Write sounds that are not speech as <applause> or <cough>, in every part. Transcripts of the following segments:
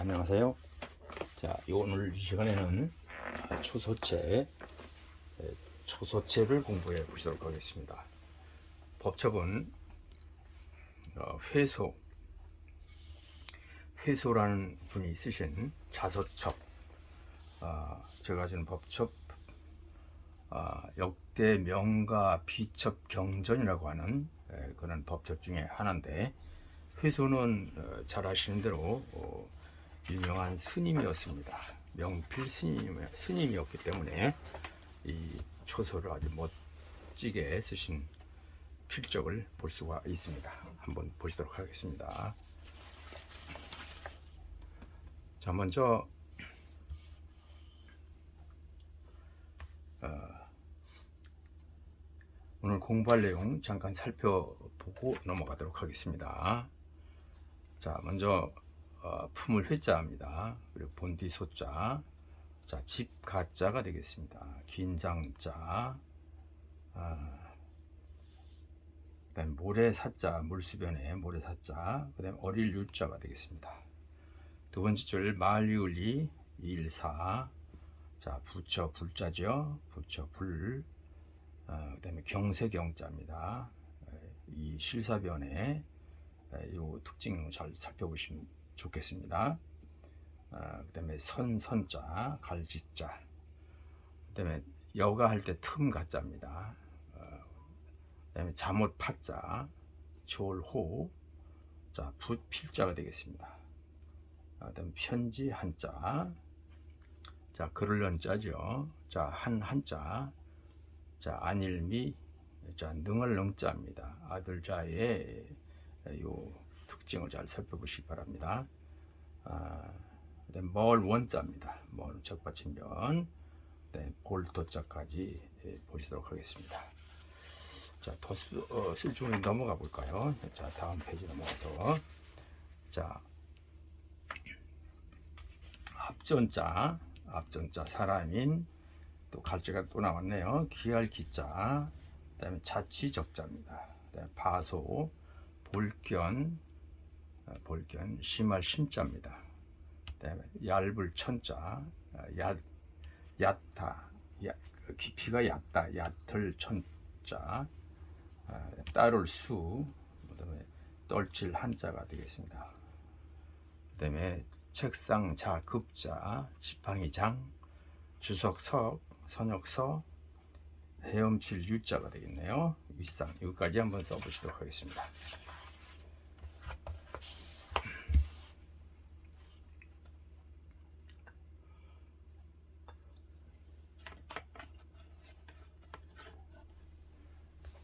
안녕하세요. 자, 오늘 이 시간에는 초소체, 에, 초소체를 공부해 보시도록 하겠습니다. 법칙은 어, 회소, 회소라는 분이 쓰신 자서첩, 아, 제가 지금 법첩, 아, 역대 명가 비첩 경전이라고 하는 에, 그런 법첩 중에 하나인데, 회소는 어, 잘 아시는 대로 어, 유명한 스님이었습니다. 명필 스님, 스님이 었기 때문에 이 초소를 아주 멋지게 쓰신 필적을 볼 수가 있습니다. 한번 보시도록 하겠습니다. 자, 먼저 어, 오늘 공부할 내용 잠깐 살펴보고 넘어가도록 하겠습니다. 자, 먼저 어, 품을 회자입니다. 그리고 본디 소자, 자, 집 가자가 되겠습니다. 긴장자, 아, 그다음 모래 사자, 물수변에 모래 사자, 그다음 어릴 율자가 되겠습니다. 두 번째 줄 말리울리 일사, 자, 부처 불자죠. 부처 불, 어, 그다음에 경세경자입니다. 이 실사변에 이 특징을 잘 살펴보시면 좋겠습니다. 아, 그다음에 선 선자, 갈지자. 그 다음에 여가 할 때 틈 가자입니다. 어, 그 다음에 잠옷 파자, 졸호, 자 붓 필자가 되겠습니다. 아, 그다음 편지 한자, 자 글을 연자죠. 자 한 한자, 자 안일미, 자 능을 능자입니다. 아들자의 요 특징을 잘 살펴보시기 바랍니다. 아, 그다음 뭘 원자입니다. 뭘 적받침면, 네, 볼도자까지 예, 보시도록 하겠습니다. 자, 더쓸 어, 줄은 넘어가 볼까요? 자, 다음 페이지 넘어가서 자 앞전자, 앞전자 사람인 또 갈자가 또 나왔네요. 기할 기자, 그다음에 자치적자입니다. 그다음에 바소, 볼견, 어, 볼견, 심할 심자입니다. 그다음에 얇을 천자, 어, 얕, 얕다, 얕, 그 깊이가 얕다, 얕을 천자, 어, 따를 수, 그다음에 떨칠 한자가 되겠습니다. 그다음에 책상 자 급자, 지팡이 장, 주석 석, 선역 서, 헤엄칠 유자가 되겠네요. 윗상 여기까지 한번 써보시도록 하겠습니다.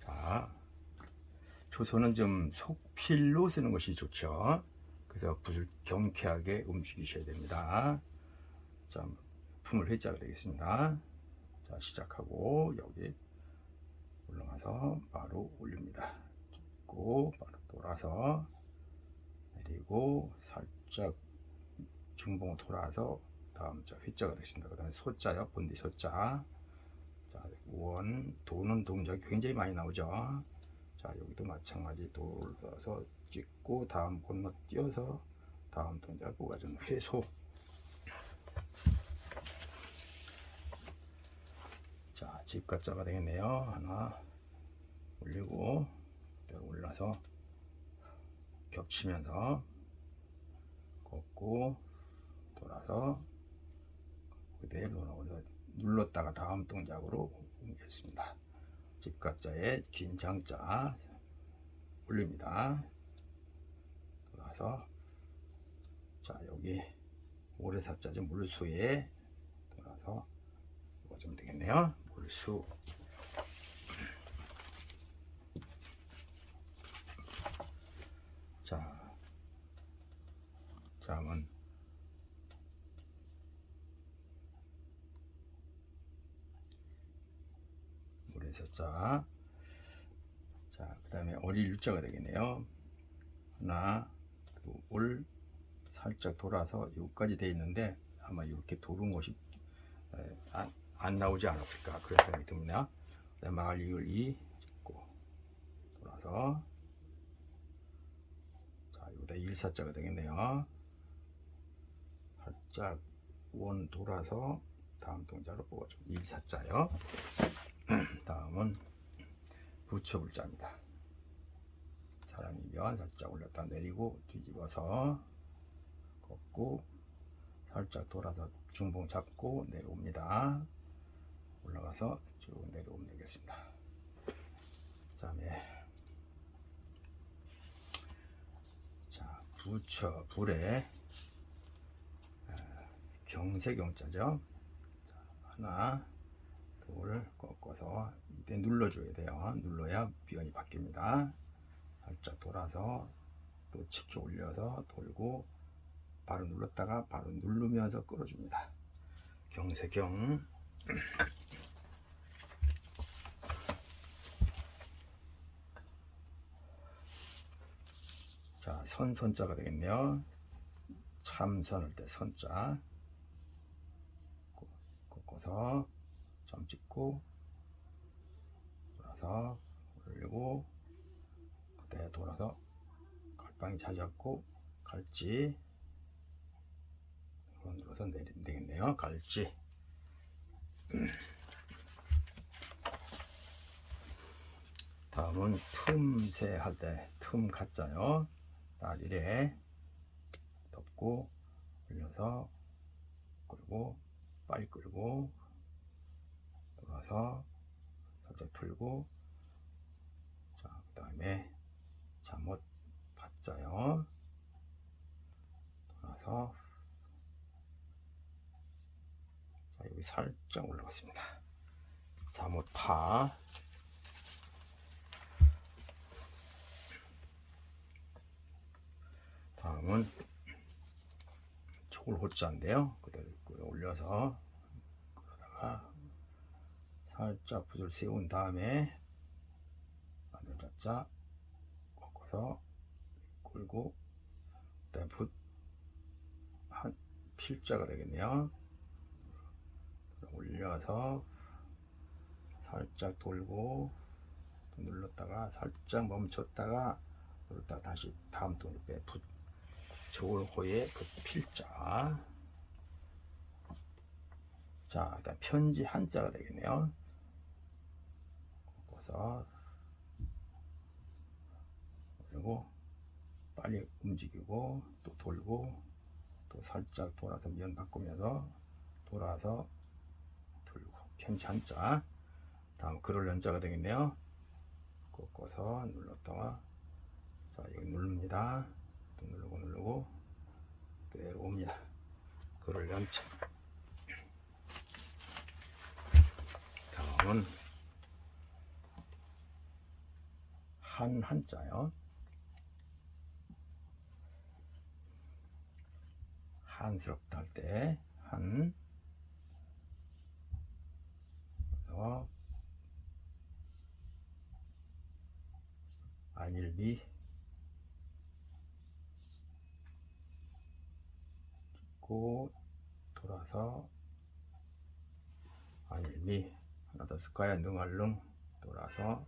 자, 초소는 좀 속필로 쓰는 것이 좋죠. 그래서 붓을 경쾌하게 움직이셔야 됩니다. 자, 품을 회자가 되겠습니다. 자, 시작하고 여기 올라가서 바로 올립니다. 찍고 바로 돌아서 내리고 살짝 중봉 돌아서 다음 자 휘자가 되겠습니다. 그 다음에 소자요, 본디 소자. 자, 원 도는 동작이 굉장히 많이 나오죠. 자, 여기도 마찬가지 돌아서 찍고 다음 건너뛰어서 다음 동작 부가전 회소. 자, 집가자가 되겠네요. 하나 올리고 올라서 겹치면서 걷고 돌아서 그대로 눌렀다가 다음 동작으로 옮겼습니다. 집가자에 긴 장자 올립니다. 돌아서 자 여기 모래사자죠 물수에 돌아서 이거 좀 되겠네요. 물수 자 다음은 모래사자 자 그 다음에 어릴 유자가 되겠네요. 하나 둘 살짝 돌아서 여기까지 돼 있는데 아마 이렇게 도는 것이 에, 안, 안 나오지 않았을까 그런 생각이 듭니다. 그다음에 마을 이을 이 찍고 돌아서 자 여기다 일사자가 되겠네요. 살짝 원 돌아서 다음 동작으로 뽑아줘. 1, 4자요. 다음은 붙여불자입니다. 사람이 면 살짝 올렸다 내리고 뒤집어서 걷고 살짝 돌아서 중봉 잡고 내려옵니다. 올라가서 쭉 내려오면 되겠습니다. 그 다음에 자 부처 불에 아, 경세경자죠. 자, 하나 둘 꺾어서 이때 눌러줘야 돼요. 눌러야 비연이 바뀝니다. 살짝 돌아서 또 치켜 올려서 돌고 바로 눌렀다가 바로 누르면서 끌어줍니다. 경세경 <clears throat> 자, 선 선자가 되겠네요. 참선할 때 선자 꺾- 꺾어서 점 찍고 돌아서 올리고 그때 돌아서 갈방이 잘 잡고 갈지 그거 눌러서 내리면 되겠네요. 갈지 <clears throat> 다음은 틈새 할 때 틈 가짜요. 딱 이래 덮고 올려서 끌고 빨리 끌고 돌아서 살짝 풀고 자그 다음에 잠옷 받자요. 돌아서 자 여기 살짝 올라갔습니다. 잠옷 파. 다음은 초골 호자인데요. 그대로 올려서 끌어다가 살짝 붓을 세운 다음에 마늘 잡자 꺾어서 끌고 그다음 붓한 필자가 되겠네요. 올려서 살짝 돌고 또 눌렀다가 살짝 멈췄다가 눌렀다가 다시 다음 돌에 붓 조울호의 그 필자. 자, 일단 편지 한자가 되겠네요. 꺾어서 그리고 빨리 움직이고 또 돌고 또 살짝 돌아서 면 바꾸면서 돌아서 돌고 편지 한자. 다음 글을 연자가 되겠네요. 꺾어서 눌렀다가 자, 여기 누릅니다. 또 누르고 누르고 내려옵니다. 그를 연차. 다음은 한 한자요. 한스럽다 할 때 한. 그래서 안일비 고 돌아서 안일미 하나 더 쓸까요? 능얼릉 돌아서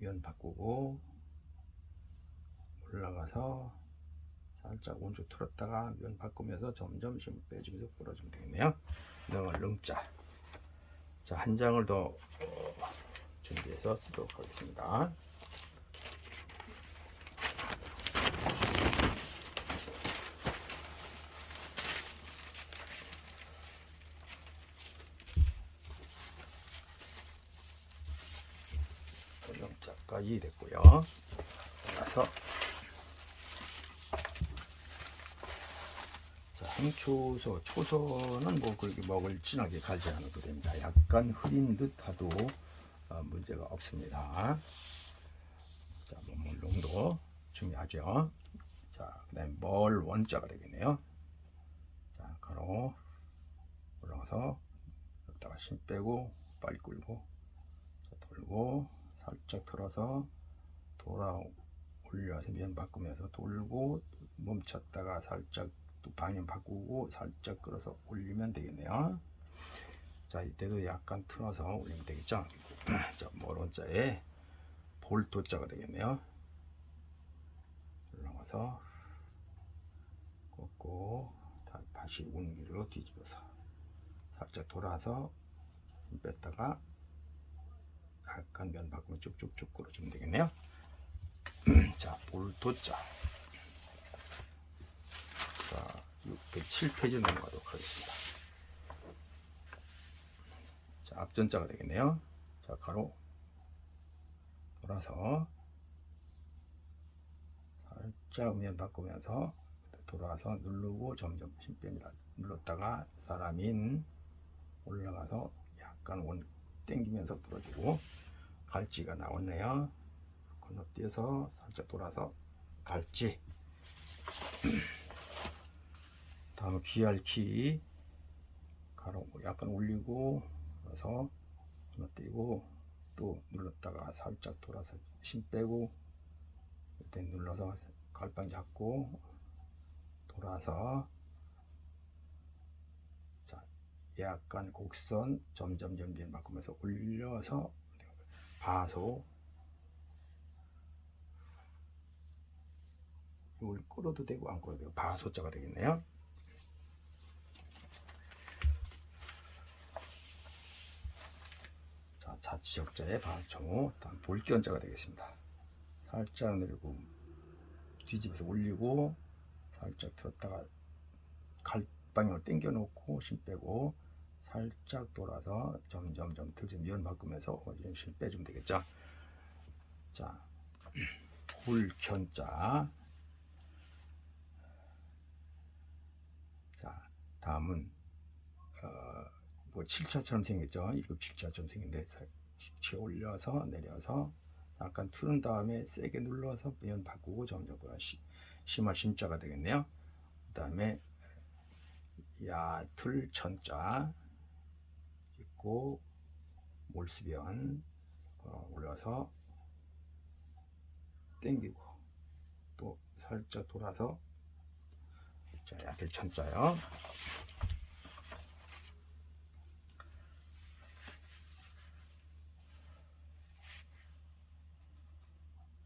면 바꾸고 올라가서 살짝 오른쪽 틀었다가 면 바꾸면서 점점 좀 빼주면서 풀어주면 되겠네요. 능얼릉자 자, 한 장을 더 어, 준비해서 쓰도록 하겠습니다. 영자까지 됐고요. 그래서 자, 행초소, 초소는 뭐 그렇게 먹을 진하게 갈지 않아도 됩니다. 약간 흐린 듯하도 어, 문제가 없습니다. 자, 몸물 농도 중요하죠. 자, 그 다음에 멀 원자가 되겠네요. 자, 가로 올라가서 여기다가 힘 빼고 빨리 끌고 자, 돌고 살짝 틀어서 돌아 올려서 면 바꾸면서 돌고 멈췄다가 살짝 또 방향 바꾸고 살짝 끌어서 올리면 되겠네요. 자 이때도 약간 틀어서 올리면 되겠죠. <clears throat> 자 모론자에 볼도자가 되겠네요. 올라가서 다- 다시 운기로 뒤집어서 살짝 돌아서 힘 뺐다가 약간 면 바꾸면 쭉쭉쭉 끌어주면 되겠네요. <clears throat> 자, 올도자. 자, 607페이지 넘어가도록 하겠습니다. 자, 앞전자가 되겠네요. 자, 가로 돌아서 살짝 면 바꾸면서 돌아서 누르고 점점 힘 뺍니다. 눌렀다가 사람인 올라가서 약간 원 땡기면서 끌어주고 갈지가 나왔네요. 건너뛰어서 살짝 돌아서 갈지. <clears throat> 다음 귀알키 가로 약간 올리고 그래서 건너뛰고 또 눌렀다가 살짝 돌아서 힘 빼고 이때 눌러서 갈방 잡고 돌아서 자 약간 곡선 점점 점점 바꾸면서 올려서 바소 이걸 끌어도 되고 안 끌어도 되고 바소자가 되겠네요. 자, 자치역자의 발청우, 다음 볼기원자가 되겠습니다. 살짝 내리고 뒤집어서 올리고 살짝 들었다가 갈방향을 당겨 놓고 힘 빼고 살짝 돌아서 점점점 들좀 면 바꾸면서 힘 빼주면 되겠죠. 자, <clears throat> 볼견자. 자, 다음은 어, 뭐 7차처럼 생겼죠. 1급 7차처럼 생긴데 지치 올려서 내려서 약간 틀은 다음에 세게 눌러서 면 바꾸고 점점 그 시- 심할 심자가 되겠네요. 그 다음에 야틀 천자 있고 몰수변 어, 올려서 땡기고 또 살짝 돌아서 자 야틀 천자요.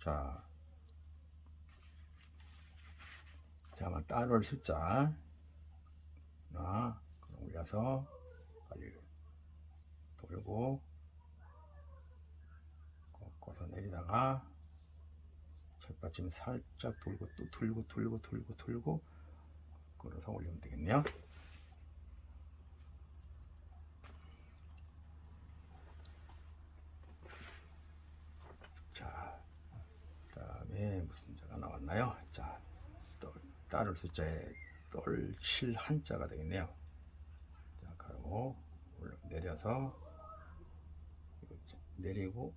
자, 자, 따를 숫자 하나 올려서 빨리 돌고 꺾어서 내리다가 책받침 살짝 돌고 또 돌고 돌고 돌고 돌고 끌어서 올리면 되겠네요. 자, 그다음에 무슨 나왔나요? 자, 또 따를 숫자에 똘칠 한자가 되겠네요. 자, 가로 올라 내려서 내리고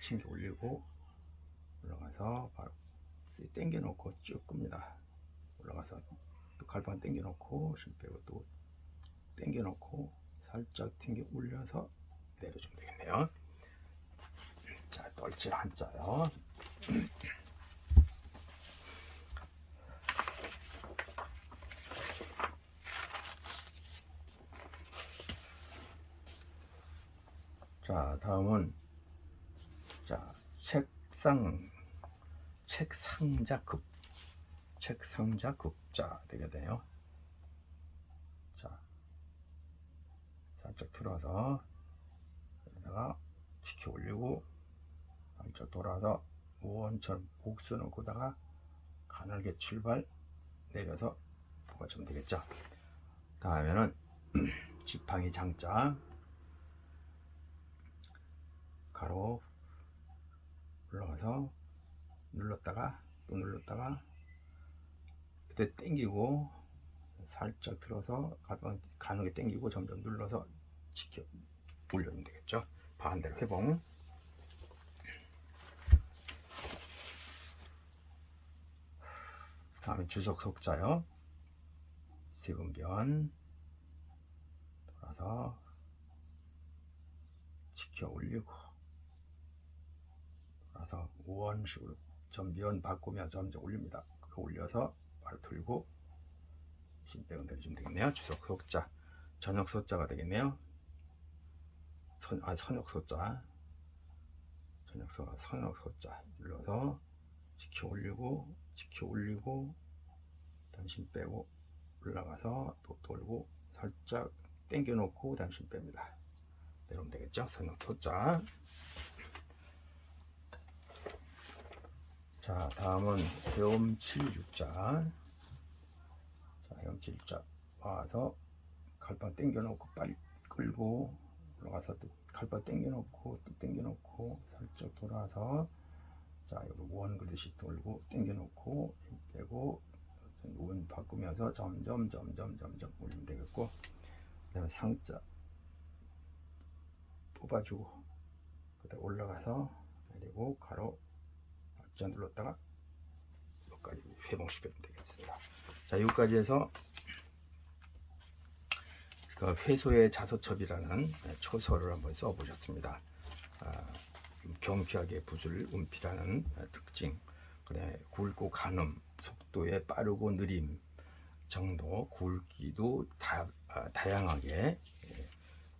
침기 올리고 올라가서 바로 쓱 당겨 놓고 쭉 끕니다. 올라가서 또 갈방 당겨 놓고 힘 빼고 또 당겨 놓고 살짝 튕겨 올려서 내려주면 되겠네요. 자, 똘칠 한자요. 자, 다음은 자, 책상 책상자 급 책상자 급자 되게 돼요. 자, 살짝 들어서 여기다가 지켜 올리고 살짝 돌아서 원처럼 곡선을 긋다가 가늘게 출발 내려서 부가주면 되겠죠. 다음에는 <clears throat> 지팡이 장자 가로 올라가서 눌렀다가 또 눌렀다가 그때 당기고 살짝 들어서 가방 가늘게 당기고 점점 눌러서 지켜 올려면 되겠죠. 반대로 회봉 다음에 주석 속자요. 지금변 돌아서 지켜 올리고 돌아서 우원식으로 전면 바꾸며 점점 올립니다. 올려서 바로 들고 힘 빼고 내려주면 되겠네요. 주석 속자 저녁 소자가 되겠네요. 선, 아, 선역 소자 소 선역 소자 눌러서 지켜 올리고 지켜 올리고 당신 빼고 올라가서 또 돌고 살짝 당겨 놓고 당신 뺍니다. 내려오면 되겠죠? 선형 토자. 자, 다음은 헤엄칠 육자. 자, 헤엄칠 육자 와서 칼바 당겨 놓고 빨리 끌고 올라가서 또 칼바 당겨 놓고 또 당겨 놓고 살짝 돌아서 자, 여기 원 그릇이 돌고 당겨 놓고 힘 빼고 운 바꾸면서 점점 점점 점점 올리면 되겠고 그다음에 상자 뽑아주고 그다음 올라가서 내리고 가로 박 자 눌렀다가 여기까지 회복시키면 되겠습니다. 자 여기까지 해서 그 회소의 자소첩이라는 초서를 한번 써보셨습니다. 아, 경쾌하게 붓을 움피라는 특징, 그다음에 굵고 가늠, 속도의 빠르고 느림 정도, 굵기도 다, 아, 다양하게 예,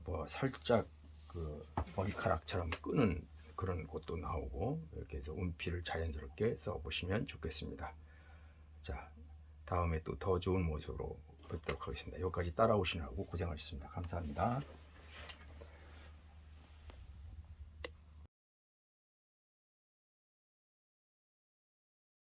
뭐 살짝 그 머리카락처럼 끄는 그런 것도 나오고 이렇게 해서 움피를 자연스럽게 써보시면 좋겠습니다. 자, 다음에 또 더 좋은 모습으로 뵙도록 하겠습니다. 여기까지 따라오시느라고 고생하셨습니다. 감사합니다.